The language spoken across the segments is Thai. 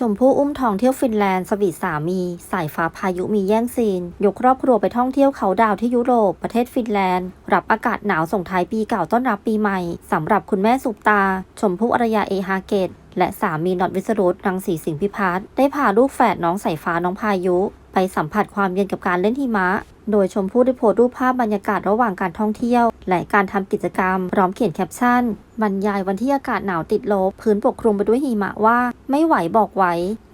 ชมพู่อุ้มทองเที่ยวฟินแลนด์สวีทสามี สายฟ้าพายุมีแย่งซีน ยกครอบครัวไปท่องเที่ยวเขาดาวที่ยุโรป ประเทศฟินแลนด์ รับอากาศหนาวส่งท้ายปีเก่าต้อนรับปีใหม่ สำหรับคุณแม่สุปตา ชมพู่อารยาเอฮาเกต และสามีนอตวิสรุตรังสีสิงพิพัฒน์ได้พาลูกแฝดน้องสายฟ้าน้องพายุ ไปสัมผัสความเย็นกับการเล่นหิมะ โดยชมพู่ได้โพสต์รูปภาพบรรยากาศระหว่างการท่องเที่ยว และการทำกิจกรรม พร้อมเขียนแคปชั่น บรรยายวันที่อากาศหนาวติดลบ พื้นปกคลุมไปด้วยหิมะว่า ไม่ไหวบอกไหว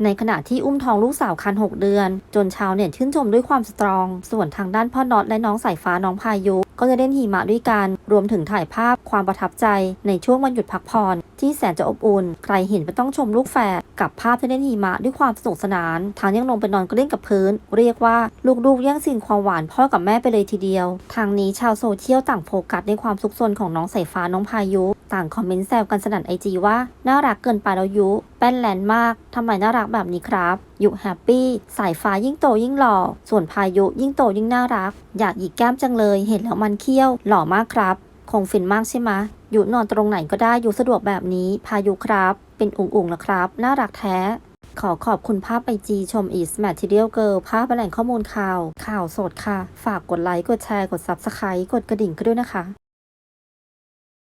ในขณะที่อุ้มท้องลูกสาวคัน 6 เดือน จนชาวเน็ตชื่นชมด้วยความสตรอง ส่วนทางด้านพ่อน็อตและน้องสายฟ้าน้องพายุ ก็จะเล่นหิมะด้วยกัน รวมถึงถ่ายภาพความประทับใจในช่วงวันหยุดพักผ่อนที่แสนจะอบอุ่น ใครเห็นไม่ต้องชมลูกแฝดกับภาพที่เล่นหิมะด้วยความสนุกสนาน ทางยังลงไปนอนก็เล่นกับพื้น เรียกว่าลูกๆแย่งซีนความหวานพ่อกับแม่ไปเลยทีเดียว ทางนี้ชาวโซเชียลต่างโฟกัสในความซุกซนของน้องสายฟ้าน้องพายุต่างคอมเมนต์แซวกันสนั่นไอจีว่า น่ารักเกินไปแล้วยุ แป้นแลนมาก ทำไมน่ารักแบบนี้ครับ ยุแฮปปี้ สายฟ้ายิ่งโตยิ่งหล่อ ส่วนพายุยิ่งโตยิ่งน่ารัก อยากหยิกแก้มจังเลย เห็นแล้วมันเขี้ยว หล่อมากครับ คงฟินมากใช่ไหมยุนอนตรงไหนก็ได้ยุสะดวกแบบนี้ พายุครับ เป็นอุ๋งอุ๋งๆนะครับ น่ารักแท้ขอขอบคุณภาพไอจีชม is material girl ภาพแหล่งข้อมูลข่าว ข่าวสดค่ะ ฝากกดไลค์ กดแชร์ กด subscribe กดกระดิ่งกันด้วยนะคะ